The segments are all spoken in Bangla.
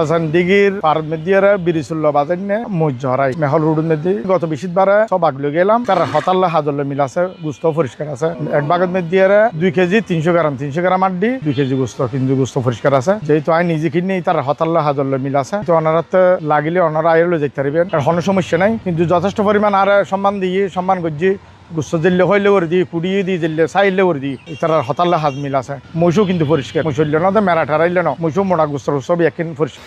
আসান দিঘির পার মেদিয়ারে বিরিসুল্ল বাজার নে মজ্জ হারাই মেহল রোড মেদি। গত বিশিতবারে সব আগলো গেলাম তার হতাল্লা হাজল্য মিল আছে, গুস্ত পরিষ্কার আছে। এক বাগত মেদিয়ারে দুই কেজি তিনশো গ্রাম তিনশো গ্রাম আড্ডি, দুই কেজি গুস্ত, কিন্তু গুস্ত পরিষ্কার আছে। যেহেতু আই নিজে কিনে তার হতাল্লা হাজল্য মিল আছে। তো ওনারাতে লাগিলে ওনারা আইলে যেতে পারবেন। আর কোনো সমস্যা নাই, কিন্তু যথেষ্ট পরিমাণ আর সম্মান দিয়ে সম্মান করছি। গুচ্ছ দিল্লে হইলে করে দিই কুড়িয়ে দিই দিল্লে চাইলে করে দিই তার হতাল্লা হাত মিল আছে মইশো কিন্তু পরিষ্কার মইশল্য না তো মেরা ঠারাইলে না মইশো মোটা গুসর সব একদিন পরিষ্কার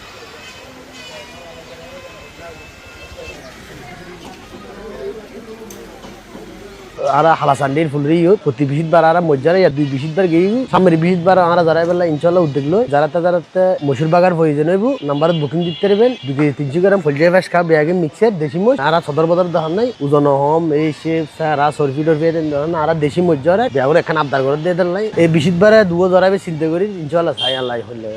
আর হালাসান্ডির ফুলরি প্রতি বিশিতবার আর মজ্জারে দুই বিশিতবার গিয়ে সামনের বিশিতবার আমরা যারা বেলা ইনশাল্লাহ উদ্যোগ লই যারা তা যারা মসুর বাগার প্রয়োজন হইব নাম্বারত বুকিং দিতে পারবেন। দুই কেজি তিনশো গ্রাম ফলজিয়া ফ্যাস খা বেয়াগে মিক্সার দেশি মজ আর সদর বদর দেখান নাই ওজন হম এই সে সারা সরফি টরফি আর দেশি মজ্জারে। বেয়াগুলো এখানে আবদার করে দিয়ে দেন নাই এই বিশিতবারে দুও জরাবে চিন্তা করি ইনশাল্লাহ চাই আল্লাহ হইলে।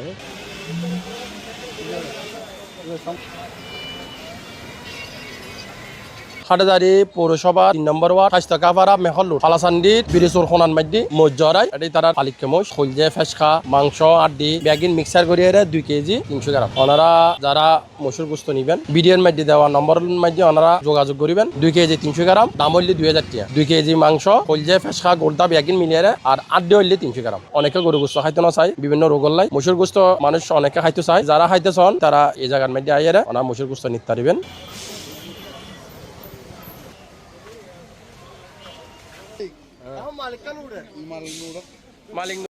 হাটাজারি পৌরসভা তিন নম্বর ওয়ার্ড স্বাস্থ্য কাপারা মেহল্লু ফালাসান্ডি বিরিসুর খোনান মাদ্দি মজ্জরাই। এটি তারা আলিককে মোষ, খলজে ফেসখা মাংস, আড্ডি, ব্যাগিন মিক্সার করিয়ে দুই কেজি তিনশো গ্রাম। ওনারা যারা মসুর গুস্ত নিবেন, বিডিএন মাধ্যমে দেওয়া নম্বর মাধ্যমে ওনারা যোগাযোগ করিবেন, দুই কেজি তিনশো গ্রাম, দাম হইলে দুই হাজার টাকা দুই কেজি মাংস, খলজে ফেসখা গোলদা ব্যাগিন মিলিয়ে আর আড্ডি হইলে তিনশো গ্রাম। অনেকে গরু গুস্ত খাইতে না চাই বিভিন্ন লাই মসুর গুস্ত মানুষ অনেকে খাইতে চায়, যারা খাইতে চান, তারা এই জায়গার মধ্যে আইয়ারে ওনারা মসুর গুস্ত নিতে পারিবেন ¿Qué es